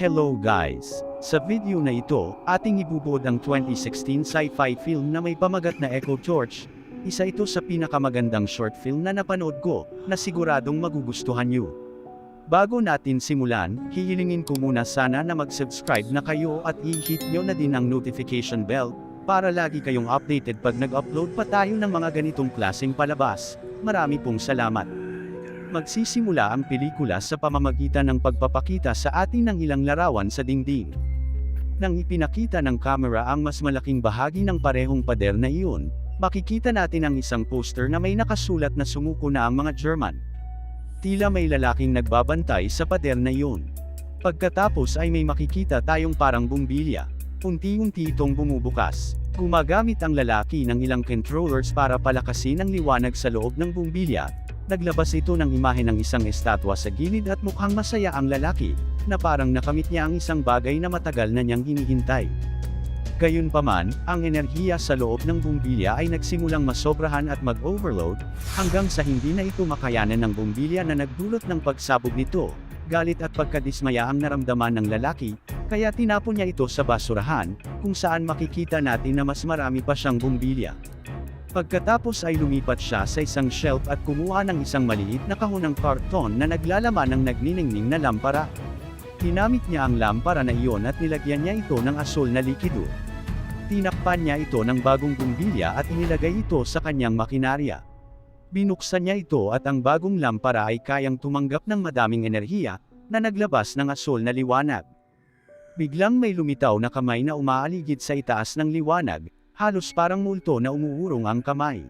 Hello guys! Sa video na ito, ating ibubuod ang 2016 sci-fi film na may pamagat na Echo Torch. Isa ito sa pinakamagandang short film na napanood ko, na siguradong magugustuhan nyo. Bago natin simulan, hihilingin ko muna sana na mag-subscribe na kayo at i-hit nyo na din ang notification bell, para lagi kayong updated pag nag-upload pa tayo ng mga ganitong klaseng palabas. Marami pong salamat. Magsisimula ang pelikula sa pamamagitan ng pagpapakita sa atin ng ilang larawan sa dingding. Nang ipinakita ng kamera ang mas malaking bahagi ng parehong pader na iyon, makikita natin ang isang poster na may nakasulat na sumuko na ang mga German. Tila may lalaking nagbabantay sa pader na iyon. Pagkatapos ay may makikita tayong parang bumbilya. Unti-unti itong bumubukas. Gumagamit ang lalaki ng ilang controllers para palakasin ang liwanag sa loob ng bumbilya, Naglabas ito ng imahe ng isang estatwa sa gilid at mukhang masaya ang lalaki, na parang nakamit niya ang isang bagay na matagal na niyang hinihintay. Gayunpaman, ang enerhiya sa loob ng bumbilya ay nagsimulang masobrahan at mag-overload, hanggang sa hindi na ito makayanan ng bumbilya na nagdulot ng pagsabog nito. Galit at pagkadismaya ang naramdaman ng lalaki, kaya tinapon niya ito sa basurahan, kung saan makikita natin na mas marami pa siyang bumbilya. Pagkatapos ay lumipat siya sa isang shelf at kumuha ng isang maliit na kahon ng karton na naglalaman ng nagniningning na lampara. Tinamit niya ang lampara na iyon at nilagyan niya ito ng asul na likido. Tinakpan niya ito ng bagong bumbilya at inilagay ito sa kanyang makinarya. Binuksan niya ito at ang bagong lampara ay kayang tumanggap ng madaming enerhiya, na naglabas ng asul na liwanag. Biglang may lumitaw na kamay na umaaligid sa itaas ng liwanag, halos parang multo na umuurong ang kamay.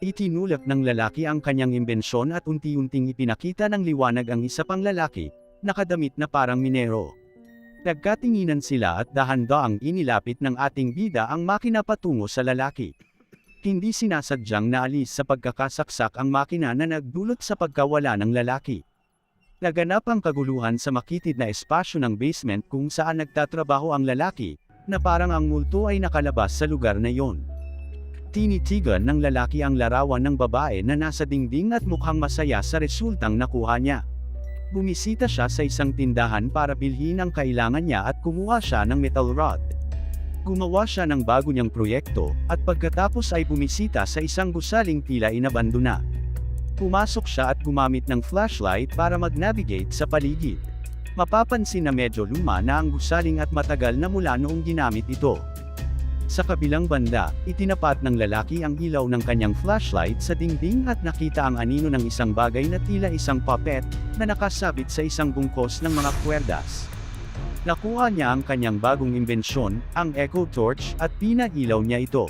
Itinulak ng lalaki ang kanyang imbensyon at unti-unting ipinakita ng liwanag ang isa pang lalaki, nakadamit na parang minero. Nagkatinginan sila at dahan-daang inilapit ng ating bida ang makina patungo sa lalaki. Hindi sinasadyang naalis sa pagkakasaksak ang makina na nagdulot sa pagkawala ng lalaki. Naganap ang kaguluhan sa makitid na espasyo ng basement kung saan nagtatrabaho ang lalaki, na parang ang multo ay nakalabas sa lugar na iyon. Tinitigan ng lalaki ang larawan ng babae na nasa dingding at mukhang masaya sa resultang nakuha niya. Bumisita siya sa isang tindahan para bilhin ang kailangan niya at kumuha siya ng metal rod. Gumawa siya ng bago niyang proyekto, at pagkatapos ay bumisita sa isang gusaling tila inabandona. Pumasok siya at gumamit ng flashlight para mag-navigate sa paligid. Mapapansin na medyo luma na ang gusaling at matagal na mula noong ginamit ito. Sa kabilang banda, itinapat ng lalaki ang ilaw ng kanyang flashlight sa dingding at nakita ang anino ng isang bagay na tila isang puppet, na nakasabit sa isang bungkos ng mga kwerdas. Nakuha niya ang kanyang bagong imbensyon, ang Echo Torch, at pinailaw niya ito.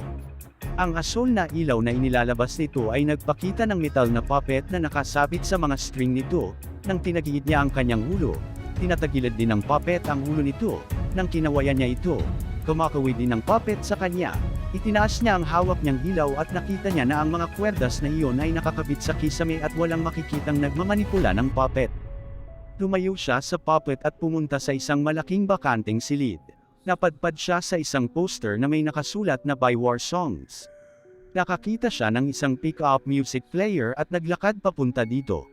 Ang asul na ilaw na inilalabas nito ay nagpakita ng metal na puppet na nakasabit sa mga string nito, nang tinagiid niya ang kanyang ulo, tinatagilid din ng puppet ang ulo nito, nang kinawayan niya ito. Kumakawid din ng puppet sa kanya. Itinaas niya ang hawak niyang ilaw at nakita niya na ang mga kwerdas na iyon ay nakakabit sa kisame at walang makikitang nagmamanipula ng puppet. Lumayo siya sa puppet at pumunta sa isang malaking bakanteng silid. Napadpad siya sa isang poster na may nakasulat na by war songs. Nakakita siya ng isang pick-up music player at naglakad papunta dito.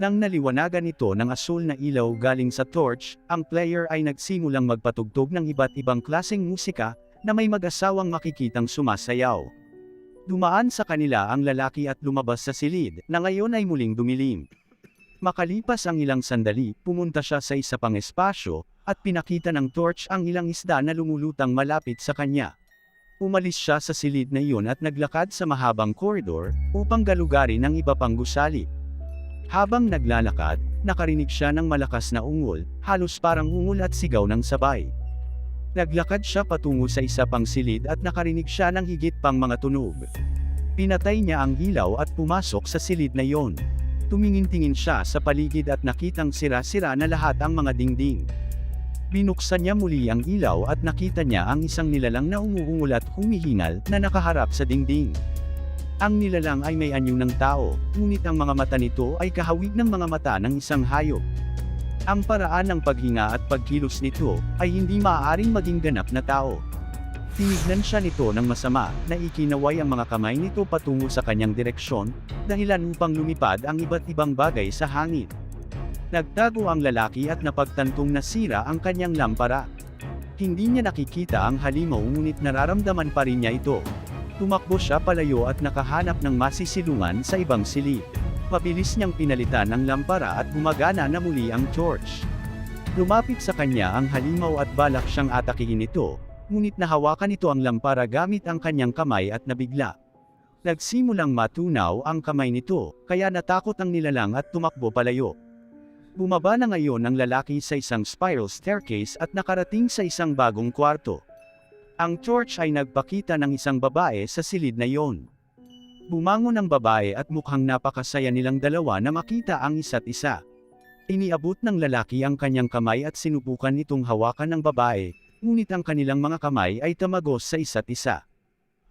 Nang naliwanagan ito ng asul na ilaw galing sa torch, ang player ay nagsimulang magpatugtog ng iba't ibang klaseng musika, na may mag-asawang makikitang sumasayaw. Dumaan sa kanila ang lalaki at lumabas sa silid, na ngayon ay muling dumilim. Makalipas ang ilang sandali, pumunta siya sa isa pang espasyo, at pinakita ng torch ang ilang isda na lumulutang malapit sa kanya. Umalis siya sa silid na iyon at naglakad sa mahabang koridor, upang galugarin ang iba pang gusali. Habang naglalakad, nakarinig siya ng malakas na ungol, halos parang ungol at sigaw ng sabay. Naglakad siya patungo sa isa pang silid at nakarinig siya ng higit pang mga tunog. Pinatay niya ang ilaw at pumasok sa silid na iyon. Tumingin-tingin siya sa paligid at nakitang sira-sira na lahat ang mga dingding. Binuksan niya muli ang ilaw at nakita niya ang isang nilalang na umuungol at humihingal na nakaharap sa dingding. Ang nilalang ay may anyo ng tao, ngunit ang mga mata nito ay kahawig ng mga mata ng isang hayop. Ang paraan ng paghinga at pagkilos nito, ay hindi maaaring maging ganap na tao. Tinignan siya nito ng masama, na ikinaway ang mga kamay nito patungo sa kanyang direksyon, dahilan upang lumipad ang iba't ibang bagay sa hangin. Nagtago ang lalaki at napagtantong nasira ang kanyang lampara. Hindi niya nakikita ang halimaw ngunit nararamdaman pa rin niya ito. Tumakbo siya palayo at nakahanap ng masisilungan sa ibang silid. Mabilis niyang pinalitan ang lampara at gumagana na muli ang torch. Lumapit sa kanya ang halimaw at balak siyang atakihin ito, ngunit nahawakan ito ang lampara gamit ang kanyang kamay at nabigla. Nagsimulang matunaw ang kamay nito, kaya natakot ang nilalang at tumakbo palayo. Bumaba na ngayon ang lalaki sa isang spiral staircase at nakarating sa isang bagong kwarto. Ang torch ay nagpakita ng isang babae sa silid na iyon. Bumangon ang babae at mukhang napakasaya nilang dalawa na makita ang isa't isa. Iniabot ng lalaki ang kanyang kamay at sinubukan nitong hawakan ng babae, ngunit ang kanilang mga kamay ay tamagos sa isa't isa.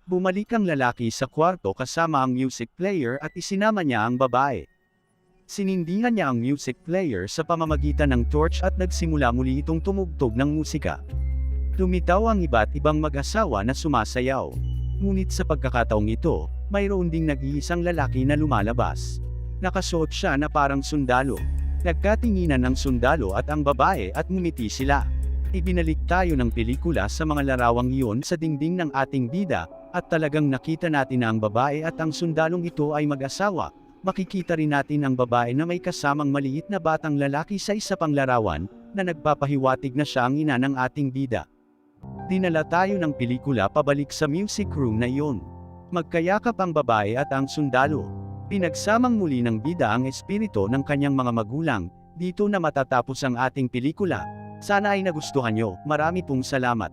Bumalik ang lalaki sa kwarto kasama ang music player at isinama niya ang babae. Sinindihan niya ang music player sa pamamagitan ng torch at nagsimula muli itong tumugtog ng musika. Lumitaw ang iba't ibang mag-asawa na sumasayaw. Ngunit sa pagkakataong ito, mayroon ding nag-iisang lalaki na lumalabas. Nakasuot siya na parang sundalo. Nagkatinginan ang sundalo at ang babae at ngumiti sila. Ibinalik tayo ng pelikula sa mga larawang iyon sa dingding ng ating bida, at talagang nakita natin na ang babae at ang sundalong ito ay mag-asawa. Makikita rin natin ang babae na may kasamang maliit na batang lalaki sa isa pang larawan, na nagpapahiwatig na siya ang ina ng ating bida. Dinala tayo ng pelikula pabalik sa music room na iyon. Magkayakap ang babae at ang sundalo. Pinagsamang muli ng bida ang espiritu ng kanyang mga magulang, dito na matatapos ang ating pelikula. Sana ay nagustuhan nyo, marami pong salamat.